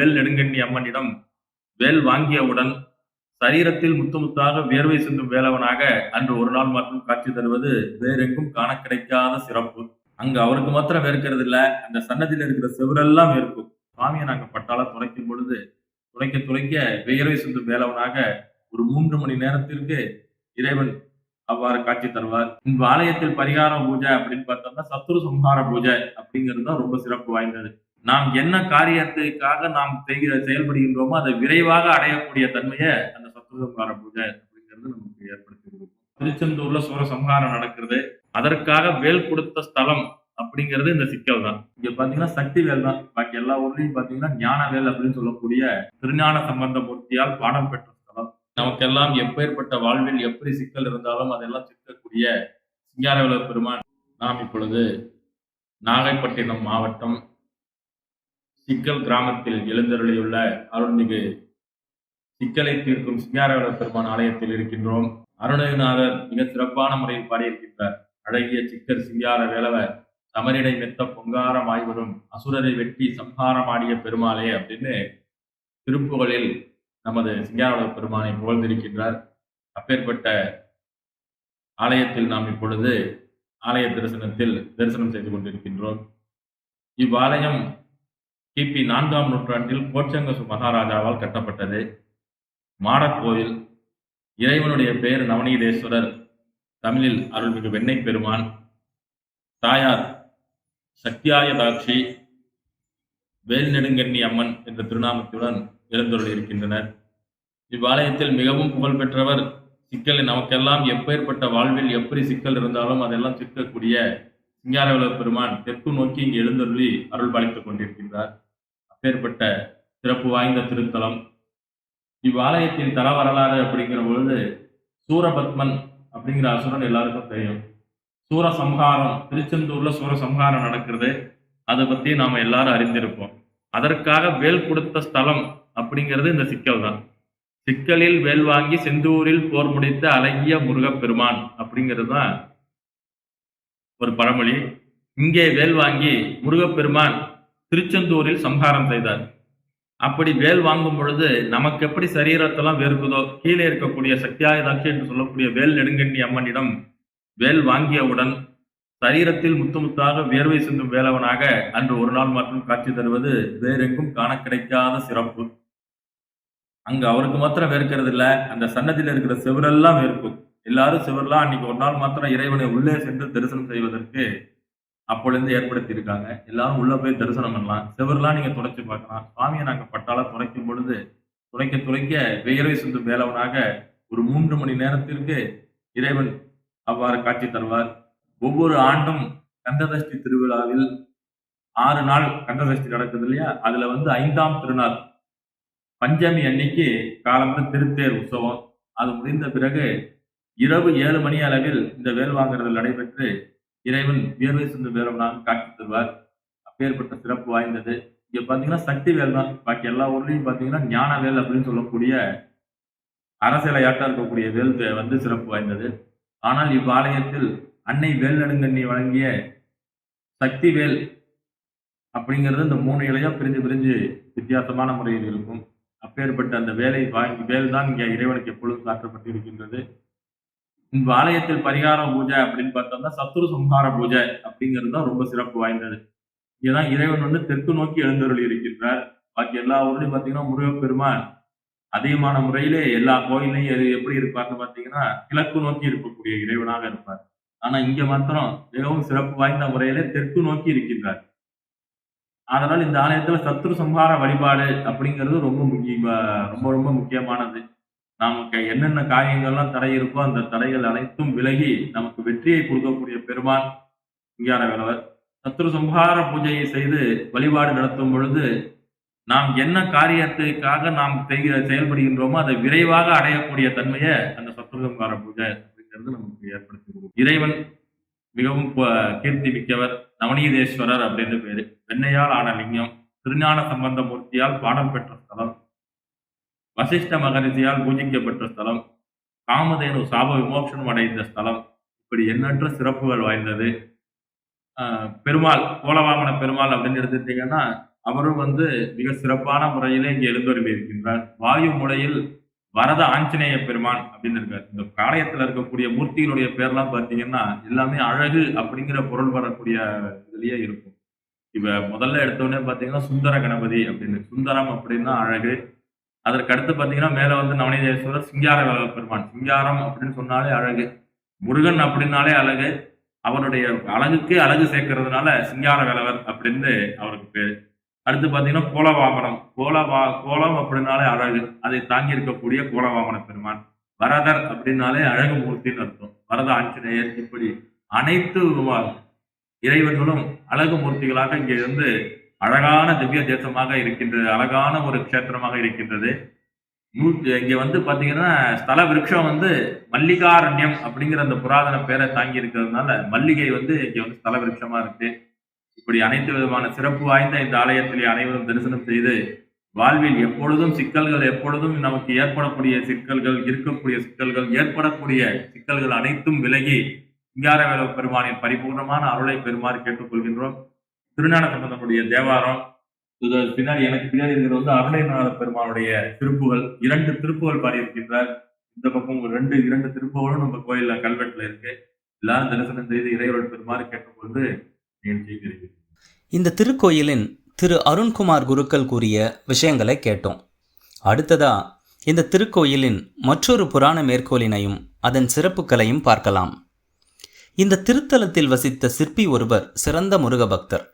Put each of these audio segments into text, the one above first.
வேல் நெடுங்கண்ணி அம்மனிடம் வேல் வாங்கியவுடன் சரீரத்தில் முத்து முத்தாக வியர்வை சிந்தும் வேலவனாக அன்று ஒரு நாள் மட்டும் காட்சி தருவது வேறெங்கும் காண கிடைக்காத சிறப்பு. அங்க அவருக்கு மாத்திரம் வேர்க்கிறது இல்ல அந்த சன்னதியில் இருக்கிற செவரெல்லாம் இருக்கும் சுவாமியை நாங்க பட்டால துளைக்கும் பொழுது துளைக்க துளைக்க வியர்வை சிந்தும் வேலவனாக ஒரு மூன்று மணி நேரத்திற்கு இறைவன் அவ்வாறு காட்சி தருவார். இந்த ஆலயத்தில் பரிகார பூஜை அப்படின்னு பார்த்தோம்னா சத்துரு சம்ஹார பூஜை அப்படிங்கிறது தான் ரொம்ப சிறப்பு வாய்ந்தது. நாம் என்ன காரியத்துக்காக நாம் செய்கிற செயல்படுகின்றோமோ அதை விரைவாக அடையக்கூடிய தன்மையை அந்த சத்துரு பூஜை அப்படிங்கிறது நமக்கு ஏற்படுத்தி கொடுக்கும் திருச்செந்தூர்ல சூர சம்ஹாரம் நடக்கிறது. அதற்காக வேல் கொடுத்த ஸ்தலம் அப்படிங்கிறது இந்த சிக்கல் தான். இங்க பாத்தீங்கன்னா சக்தி வேல் தான். பாக்கி எல்லா ஊர்லயும் பாத்தீங்கன்னா ஞான வேல் அப்படின்னு சொல்லக்கூடிய திருஞான சம்பந்த மூர்த்தியால் பாடம் பெற்ற ஸ்தலம். நமக்கெல்லாம் எப்பேற்பட்ட வாழ்வில் எப்படி சிக்கல் இருந்தாலும் அதெல்லாம் சிக்கக்கூடிய சிங்காரவேல பெருமான். நாம் இப்பொழுது நாகைப்பட்டினம் மாவட்டம் சிக்கல் கிராமத்தில் எழுந்தருளியுள்ள அருள்மிகு சிக்கலை தீர்க்கும் சிங்காரவேல பெருமான் ஆலயத்தில் இருக்கின்றோம். அருணகிரிநாதர் மிக சிறப்பான முறையில் பாடியிருக்கின்றார். அழகிய சிக்கர் சிங்கார வேலவ சமரிடை மெத்த பொங்காரம் ஆய்வரும் அசுரரை வெட்டி சம்ஹாரமாடிய பெருமாளே அப்படின்னு திருப்புகழில் நமது சிங்காரவேல பெருமானை புகழ்ந்திருக்கின்றார். அப்பேற்பட்ட ஆலயத்தில் நாம் இப்பொழுது ஆலய தரிசனத்தில் தரிசனம் செய்து கொண்டிருக்கின்றோம். இவ்வாலயம் கிபி நான்காம் நூற்றாண்டில் கோச்சங்கசு மகாராஜாவால் கட்டப்பட்டது. மாடக்கோயில் இறைவனுடைய பெயர் நவநீதேஸ்வரர். தமிழில் அருள்மிகு வெண்ணை பெருமான் தாயார் சக்தியாயதாட்சி. வேல் நெடுங்கண்ணி அம்மன் என்ற திருநாமத்துடன் எழுந்தருள் இருக்கின்றனர். இவ்வாலயத்தில் மிகவும் புகழ்பெற்றவர் சிக்கல் நமக்கெல்லாம் எப்பேற்பட்ட வாழ்வில் எப்படி சிக்கல் இருந்தாலும் அதெல்லாம் சிக்கக்கூடிய சிங்காரவேல பெருமான் தெற்கு நோக்கி இங்கு எழுந்தருளி அருள் பாலித்துக் கொண்டிருக்கின்றார். அப்பேற்பட்ட சிறப்பு வாய்ந்த திருத்தலம். இவ்வாலயத்தின் தர வரலாறு அப்படிங்கிற பொழுது சூரபத்மன் அப்படிங்கிற அசுரன் எல்லாருக்கும் தெரியும். சூரசம்ஹாரம் திருச்செந்தூர்ல சூரசம்ஹாரம் நடக்கிறது. அதை பத்தி நாம எல்லாரும் அறிந்திருப்போம். அதற்காக வேல் கொடுத்த ஸ்தலம் அப்படிங்கிறது இந்த சிக்கல் தான். சிக்கலில் வேல் வாங்கி செந்தூரில் போர் முடித்த அழகிய முருகப்பெருமான் அப்படிங்கிறது தான் ஒரு பழமொழி. இங்கே வேல் வாங்கி முருகப்பெருமான் திருச்செந்தூரில் சம்ஹாரம் செய்தார். அப்படி வேல் வாங்கும் பொழுது நமக்கு எப்படி சரீரத்தெல்லாம் வேறுக்குதோ கீழே இருக்கக்கூடிய சக்தியாயதாட்சி என்று சொல்லக்கூடிய வேல் நெடுங்கண்ணி அம்மனிடம் வேல் வாங்கியவுடன் சரீரத்தில் முத்து முத்தாக வியர்வை சிந்தும் வேலவனாக அன்று ஒரு நாள் மட்டும் காட்சி தருவது வேறெங்கும் காண கிடைக்காத சிறப்பு. அங்கு அவருக்கு மாத்திரம் வேர்க்கிறது இல்லை அந்த சன்னதியில் இருக்கிற செவரெல்லாம் வேர்க்கும். எல்லாரும் சிவர்லாம் அன்னைக்கு ஒரு நாள் மாத்திரம் இறைவனை உள்ளே சென்று தரிசனம் செய்வதற்கு அப்பொழுது ஏற்படுத்தி இருக்காங்க எல்லாரும் உள்ள போய் தரிசனம் பண்ணலாம். சிவர்லாம் நீங்க துடைச்சு பார்க்கலாம். சுவாமியை நாங்க பட்டால துடைக்கும் பொழுது துடைக்க துடைக்க வியர்வை சிந்தும் வேலவனாக ஒரு மூன்று மணி நேரத்திற்கு இறைவன் அவ்வாறு காட்சி தருவார். ஒவ்வொரு ஆண்டும் கந்ததஷ்டி திருவிழாவில் ஆறு நாள் கந்ததஷ்டி நடக்குது இல்லையா? அதுல வந்து ஐந்தாம் திருநாள். பஞ்சமி அன்னைக்கு காலம்பர திருத்தேர் உற்சவம். அது முடிந்த பிறகு இரவு ஏழு மணி அளவில் இந்த வேல் வாங்குறதில் நடைபெற்று இறைவன் வியர்வை சிந்து வேலவனாக காட்சி தருவார். அப்பேற்பட்ட சிறப்பு வாய்ந்தது. இங்க பாத்தீங்கன்னா சக்தி வேல் தான். பாக்கி எல்லா ஊர்லயும் பாத்தீங்கன்னா ஞான வேல் அப்படின்னு சொல்லக்கூடிய அரசியலையாட்டம் இருக்கக்கூடிய வேல் தே- வந்து சிறப்பு வாய்ந்தது. ஆனால் இவ்வாலயத்தில் அன்னை வேல் நடுங்கண்ணி வழங்கிய சக்தி வேல் அப்படிங்கிறது இந்த மூணு இலையா பிரிஞ்சு பிரிஞ்சு வித்தியாசமான முறையில் இருக்கும். அப்பேற்பட்ட அந்த வேலை வாங்கி வேல் தான் இங்கே இறைவனுக்கு எப்பொழுதும் சாற்றப்பட்டு இருக்கின்றது இந்த ஆலயத்தில் பரிகார பூஜை அப்படின்னு பார்த்தோம்னா சத்துரு சம்ஹார பூஜை அப்படிங்கிறது தான் ரொம்ப சிறப்பு வாய்ந்தது. ஏன்னா இறைவன் வந்து தெற்கு நோக்கி எழுந்தருள் இருக்கின்றார். பாக்கி எல்லா ஊர்லையும் பார்த்தீங்கன்னா முருகப்பெருமான் அதிகமான முறையிலே எல்லா கோயிலையும் எப்படி இருப்பார்னு பார்த்தீங்கன்னா கிழக்கு நோக்கி இருக்கக்கூடிய இறைவனாக இருப்பார். ஆனா இங்க மாத்திரம் மிகவும் சிறப்பு வாய்ந்த முறையிலே தெற்கு நோக்கி இருக்கின்றார். அதனால் இந்த ஆலயத்துல சத்ரு சம்ஹார வழிபாடு அப்படிங்கிறது ரொம்ப முக்கிய ரொம்ப ரொம்ப முக்கியமானது. நமக்கு என்னென்ன காரியங்கள்லாம் தடை இருக்கோ அந்த தடைகள் அனைத்தும் விலகி நமக்கு வெற்றியை கொடுக்கக்கூடிய பெருமான் சிங்கார வேலவர் சத்ரு சம்ஹார பூஜையை செய்து வழிபாடு நடத்தும் பொழுது நாம் என்ன காரியத்துக்காக நாம் செய்கிற செயல்படுகின்றோமோ அதை விரைவாக அடையக்கூடிய தன்மையை அந்த சத்ரு சம்ஹார பூஜை அப்படிங்கிறது நமக்கு ஏற்படுத்தி கொடுக்கும். இறைவன் மிகவும் கீர்த்தி மிக்கவர் நவநீதேஸ்வரர் அப்படின்னு பேரு. வெண்ணையால் ஆன லிங்கம் திருஞான சம்பந்த மூர்த்தியால் பாடம் பெற்ற ஸ்தலம். வசிஷ்ட மகரிஷியால் பூஜிக்கப்பட்ட ஸ்தலம் காமதேனு சாப விமோஷனம் அடைந்த ஸ்தலம் இப்படி எண்ணற்ற சிறப்புகள் வாய்ந்தது. பெருமாள் கோலவாமன பெருமாள் அப்படின்னு எடுத்துட்டீங்கன்னா அவரும் வந்து மிக சிறப்பான முறையிலே இங்கே எழுந்தருளி இருக்கின்றார் வாயு முறையில் வரத ஆஞ்சநேய பெருமான் அப்படின்னு இருக்கார். இந்த காளையத்துல இருக்கக்கூடிய மூர்த்திகளுடைய பேர்லாம் பார்த்தீங்கன்னா எல்லாமே அழகு அப்படிங்கிற பொருள் வரக்கூடிய இதுலயே இருக்கும். இப்ப முதல்ல எடுத்தோடனே பார்த்தீங்கன்னா சுந்தர கணபதி அப்படின்னு. சுந்தரம் அப்படின்னா அழகு அதற்கு அடுத்து பார்த்தீங்கன்னா மேலே வந்து நவநீதேஸ்வரர் சிங்கார வேலவ பெருமான். சிங்காரம் அப்படின்னு சொன்னாலே அழகு. முருகன் அப்படின்னாலே அழகு. அவருடைய அழகுக்கு அழகு சேர்க்கறதுனால சிங்கார வேலவர் அப்படின்னு அவருக்கு பேர். அடுத்து பார்த்தீங்கன்னா கோலவாமனம் கோலவா கோலம் அப்படின்னாலே அழகு. அதை தாங்கி இருக்கக்கூடிய கோலவாமன பெருமான். வரதர் அப்படின்னாலே அழகு மூர்த்தின்னு அர்த்தம். வரத ஆஞ்சநேயர் இப்படி அனைத்து வ- இறைவன்களும் அழகு மூர்த்திகளாக இங்கே இருந்து அழகான திவ்ய தேசமாக இருக்கின்றது அழகான ஒரு க்ஷேத்திரமாக இருக்கின்றது. நூற்றி இங்கே வந்து பார்த்தீங்கன்னா ஸ்தல விருட்சம் வந்து மல்லிகாரண்யம் அப்படிங்கிற அந்த புராதன பேரை தாங்கி இருக்கிறதுனால மல்லிகை வந்து இங்கே வந்து ஸ்தல விருட்சமாக இருக்கு. இப்படி அனைத்து விதமான சிறப்பு வாய்ந்த இந்த ஆலயத்திலே அனைவரும் தரிசனம் செய்து வாழ்வில் எப்பொழுதும் சிக்கல்கள் எப்பொழுதும் நமக்கு ஏற்படக்கூடிய சிக்கல்கள் இருக்கக்கூடிய சிக்கல்கள் ஏற்படக்கூடிய சிக்கல்கள் அனைத்தும் விலகி சிங்காரவேல பெருமானின் பரிபூர்ணமான அருளை பெறுமாறு கேட்டுக்கொள்கின்றோம். திருஞான சம்பந்தனுடைய தேவாரம் பின்னாடி எனக்கு பின்னாடி இருக்கிறது வந்து அருணைநாத பெருமானுடைய திருப்புகள். இரண்டு திருப்புகள் பாடியிருக்கின்றார். இந்த பக்கம் ஒரு ரெண்டு இரண்டு திருப்புகளும் நம்ம கோயில்ல கல்வெட்டுல இருக்கு. எல்லாரும் தரிசனம் செய்து இறைவர்கள் பெருமாறு கேட்டுக்கொண்டு நிகழ்ச்சியை இந்த திருக்கோயிலின் திரு அருண்குமார் குருக்கள் கூறிய விஷயங்களை கேட்டோம். அடுத்ததா இந்த திருக்கோயிலின் மற்றொரு புராண மேற்கோளினையும் அதன் சிறப்புகளையும் பார்க்கலாம். இந்த திருத்தலத்தில் வசித்த சிற்பி ஒருவர் சிறந்த முருக பக்தர்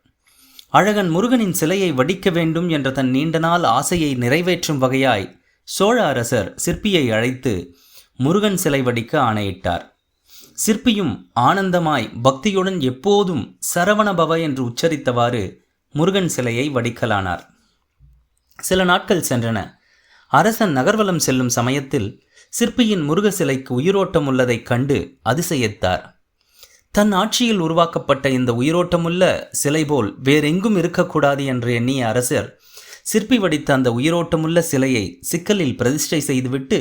அழகன் முருகனின் சிலையை வடிக்க வேண்டும் என்ற தன் நீண்ட நாள் ஆசையை நிறைவேற்றும் வகையாய் சோழ அரசர் சிற்பியை அழைத்து முருகன் சிலை வடிக்க ஆணையிட்டார். சிற்பியும் ஆனந்தமாய் பக்தியுடன் எப்போதும் சரவணபவ என்று உச்சரித்தவாறு முருகன் சிலையை வடிக்கலானார். சில நாட்கள் சென்றன. அரசன் நகர்வலம் செல்லும் சமயத்தில் சிற்பியின் முருக சிலைக்கு உயிரோட்டம் உள்ளதைக் கண்டு அதிசயித்தார். தன் ஆட்சியில் உருவாக்கப்பட்ட இந்த உயிரோட்டமுள்ள சிலை போல் வேறெங்கும் இருக்கக்கூடாது என்று எண்ணிய அரசர் சிற்பி வடித்த அந்த உயிரோட்டமுள்ள சிலையை சிக்கலில் பிரதிஷ்டை செய்துவிட்டு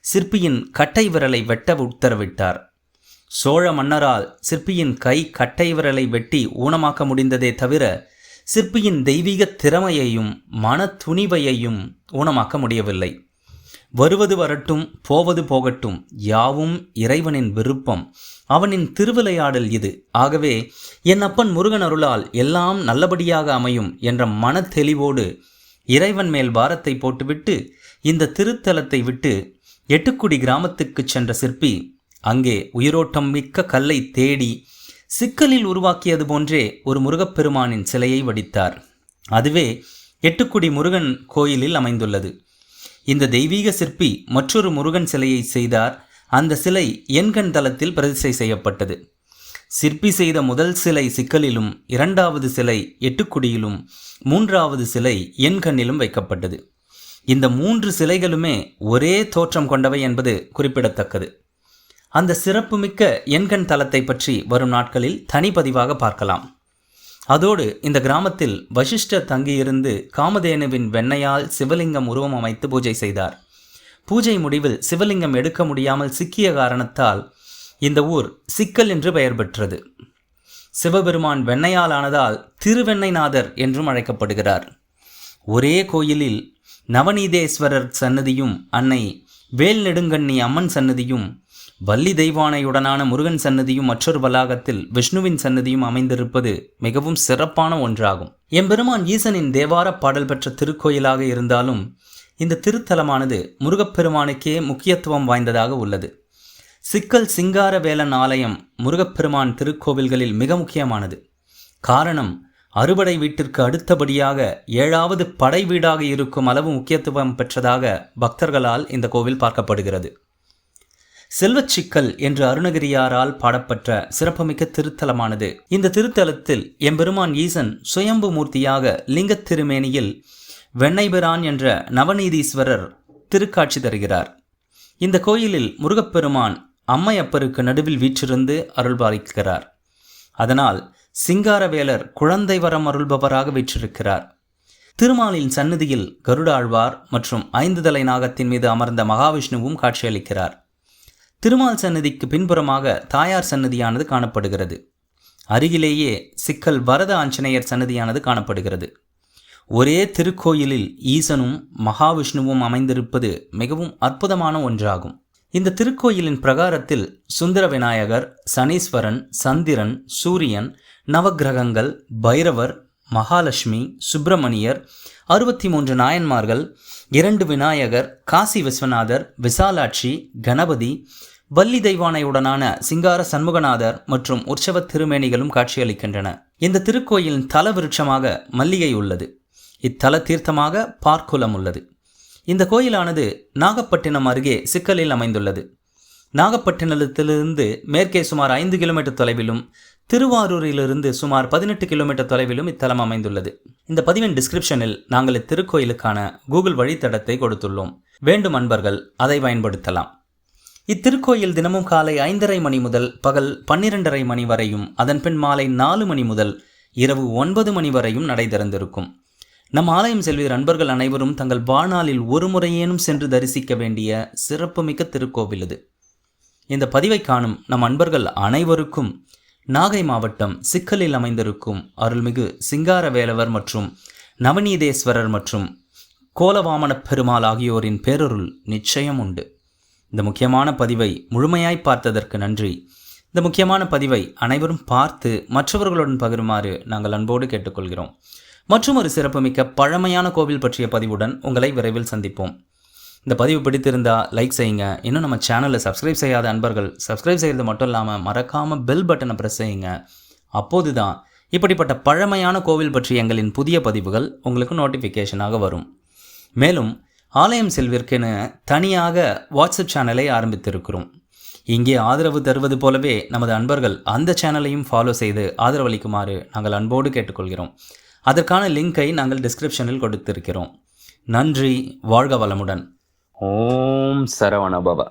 சிற்பியின் கட்டை விரலை வெட்ட உத்தரவிட்டார். சோழ மன்னரால் சிற்பியின் கை கட்டை விரலை வெட்டி ஊனமாக்க முடிந்ததே தவிர சிற்பியின் தெய்வீக திறமையையும் மன துணிவையையும் ஊனமாக்க முடியவில்லை. வருவது வரட்டும் போவது போகட்டும் யாவும் இறைவனின் விருப்பம் அவனின் திருவிளையாடல் இது. ஆகவே என் அப்பன் முருகன் அருளால் எல்லாம் நல்லபடியாக அமையும் என்ற மனத்தெளிவோடு இறைவன் மேல் பாரத்தை போட்டுவிட்டு இந்த திருத்தலத்தை விட்டு எட்டுக்குடி கிராமத்துக்குச் சென்ற சிற்பி அங்கே உயிரோட்டம் மிக்க கல்லை தேடி சிக்கலில் உருவாக்கியது போன்றே ஒரு முருகப்பெருமானின் சிலையை வடித்தார். அதுவே எட்டுக்குடி முருகன் கோயிலில் அமைந்துள்ளது. இந்த தெய்வீக சிற்பி மற்றொரு முருகன் சிலையை செய்தார். அந்த சிலை எண்கண் தளத்தில் பிரதிஷ்டை செய்யப்பட்டது. சிற்பி செய்த முதல் சிலை சிக்கலிலும் இரண்டாவது சிலை எட்டுக்குடியிலும் மூன்றாவது சிலை எண்கண்ணிலும் வைக்கப்பட்டது. இந்த மூன்று சிலைகளுமே ஒரே தோற்றம் கொண்டவை என்பது குறிப்பிடத்தக்கது. அந்த சிறப்புமிக்க எண்கண் தலத்தை பற்றி வரும் நாட்களில் தனிப்பதிவாக பார்க்கலாம். அதோடு இந்த கிராமத்தில் வசிஷ்டர் தங்கியிருந்து காமதேனுவின் வெண்ணையால் சிவலிங்கம் உருவம் அமைத்து பூஜை செய்தார். பூஜை முடிவில் சிவலிங்கம் எடுக்க முடியாமல் சிக்கிய காரணத்தால் இந்த ஊர் சிக்கல் என்று பெயர் பெற்றது. சிவபெருமான் வெண்ணையால் ஆனதால் திருவெண்ணைநாதர் என்றும் அழைக்கப்படுகிறார். ஒரே கோயிலில் நவநீதேஸ்வரர் சன்னதியும் அன்னை வேல் நெடுங்கண்ணி அம்மன் சன்னதியும் வள்ளி தெய்வானையுடனான முருகன் சன்னதியும் மற்றொரு வளாகத்தில் விஷ்ணுவின் சன்னதியும் அமைந்திருப்பது மிகவும் சிறப்பான ஒன்றாகும். எம்பெருமான் ஈசனின் தேவார பாடல் பெற்ற திருக்கோயிலாக இருந்தாலும் இந்த திருத்தலமானது முருகப்பெருமானுக்கே முக்கியத்துவம் வாய்ந்ததாக உள்ளது. சிக்கல் சிங்காரவேலன் ஆலயம் முருகப்பெருமான் திருக்கோவில்களில் மிக முக்கியமானது. காரணம் அறுபடை வீட்டிற்கு அடுத்தபடியாக ஏழாவது படை வீடாக இருக்கும் அளவு முக்கியத்துவம் பெற்றதாக பக்தர்களால் இந்த கோவில் பார்க்கப்படுகிறது. செல்வச் சிக்கல் என்று அருணகிரியாரால் பாடப்பட்ட சிறப்புமிக்க திருத்தலமானது. இந்த திருத்தலத்தில் எம்பெருமான் ஈசன் சுயம்பு மூர்த்தியாக லிங்கத் திருமேனியில் வெண்ணைபிரான் என்ற நவநீதீஸ்வரர் திருக்காட்சி தருகிறார். இந்த கோயிலில் முருகப்பெருமான் அம்மையப்பருக்கு நடுவில் வீற்றிருந்து அருள்பாலிக்கிறார். அதனால் சிங்காரவேலர் குழந்தை வரம் அருள்பவராக வீற்றிருக்கிறார். திருமாலின் சன்னதியில் கருடாழ்வார் மற்றும் ஐந்து தலை நாகத்தின் மீது அமர்ந்த மகாவிஷ்ணுவும் காட்சியளிக்கிறார். திருமால் சன்னதிக்கு பின்புறமாக தாயார் சன்னதியானது காணப்படுகிறது. அருகிலேயே சிக்கல் வரத ஆஞ்சநேயர் சன்னதியானது காணப்படுகிறது. ஒரே திருக்கோயிலில் ஈசனும் மகாவிஷ்ணுவும் அமைந்திருப்பது மிகவும் அற்புதமான ஒன்றாகும். இந்த திருக்கோயிலின் பிரகாரத்தில் சுந்தர விநாயகர் சனீஸ்வரன் சந்திரன் சூரியன் நவக்கிரகங்கள் பைரவர் மகாலட்சுமி சுப்பிரமணியர் அறுபத்தி மூன்று நாயன்மார்கள் இரண்டு விநாயகர் காசி விஸ்வநாதர் விசாலாட்சி கணபதி வள்ளி தெய்வானையுடனான சிங்கார சண்முகநாதர் மற்றும் உற்சவ திருமேனிகளும் காட்சியளிக்கின்றன. இந்த திருக்கோயிலின் தல விருட்சமாக மல்லிகை உள்ளது இத்தல தீர்த்தமாக பார்க்குலம் உள்ளது. இந்த கோயிலானது நாகப்பட்டினம் அருகே சிக்கலில் அமைந்துள்ளது. நாகப்பட்டினத்திலிருந்து மேற்கே சுமார் ஐந்து கிலோமீட்டர் தொலைவிலும் திருவாரூரிலிருந்து சுமார் பதினெட்டு கிலோமீட்டர் தொலைவிலும் இத்தலம் அமைந்துள்ளது. இந்த பதிவின் டிஸ்கிரிப்ஷனில் நாங்கள் இத்திருக்கோயிலுக்கான கூகுள் வழித்தடத்தை கொடுத்துள்ளோம். வேண்டும் அன்பர்கள் அதை பயன்படுத்தலாம். இத்திருக்கோயில் தினமும் காலை ஐந்தரை மணி முதல் பகல் பன்னிரண்டரை மணி வரையும் அதன்பின் மாலை நாலு மணி முதல் இரவு ஒன்பது மணி வரையும் நடை திறந்திருக்கும் நம் ஆலயம் செல்வது நண்பர்கள் அனைவரும் தங்கள் வாழ்நாளில் ஒரு முறையேனும் சென்று தரிசிக்க வேண்டிய சிறப்புமிக்க திருக்கோவில் இது இந்த பதிவை காணும் நம் அன்பர்கள் அனைவருக்கும் நாகை மாவட்டம் சிக்கலில் அமைந்திருக்கும் அருள்மிகு சிங்கார வேலவர் மற்றும் நவநீதேஸ்வரர் மற்றும் கோலவாமன பெருமாள் ஆகியோரின் பேரருள் நிச்சயம் உண்டு. இந்த முக்கியமான பதிவை முழுமையாய் பார்த்ததற்கு நன்றி. இந்த முக்கியமான பதிவை அனைவரும் பார்த்து மற்றவர்களுடன் பகிருமாறு நாங்கள் அன்போடு கேட்டுக்கொள்கிறோம். மற்றும் ஒரு சிறப்புமிக்க பழமையான கோவில் பற்றிய பதிவுடன் உங்களை விரைவில் சந்திப்போம். இந்த பதிவு பிடித்திருந்தா லைக் செய்யுங்க. இன்னும் நம்ம சேனலை சப்ஸ்கிரைப் செய்யாத அன்பர்கள் சப்ஸ்கிரைப் செய்கிறது மட்டும் இல்லாமல் மறக்காமல் பெல் பட்டனை ப்ரெஸ் செய்யுங்க. அப்போது தான் இப்படிப்பட்ட பழமையான கோவில் பற்றி எங்களின் புதிய பதிவுகள் உங்களுக்கு நோட்டிஃபிகேஷனாக வரும். மேலும் ஆலயம் செல்விற்கென தனியாக வாட்ஸ்அப் சேனலை ஆரம்பித்திருக்கிறோம். இங்கே ஆதரவு தருவது போலவே நமது அன்பர்கள் அந்த சேனலையும் ஃபாலோ செய்து ஆதரவளிக்குமாறு நாங்கள் அன்போடு கேட்டுக்கொள்கிறோம். அதற்கான லிங்கை நாங்கள் டிஸ்கிரிப்ஷனில் கொடுத்திருக்கிறோம். நன்றி வாழ்க வளமுடன். ஓம் சரவணபவா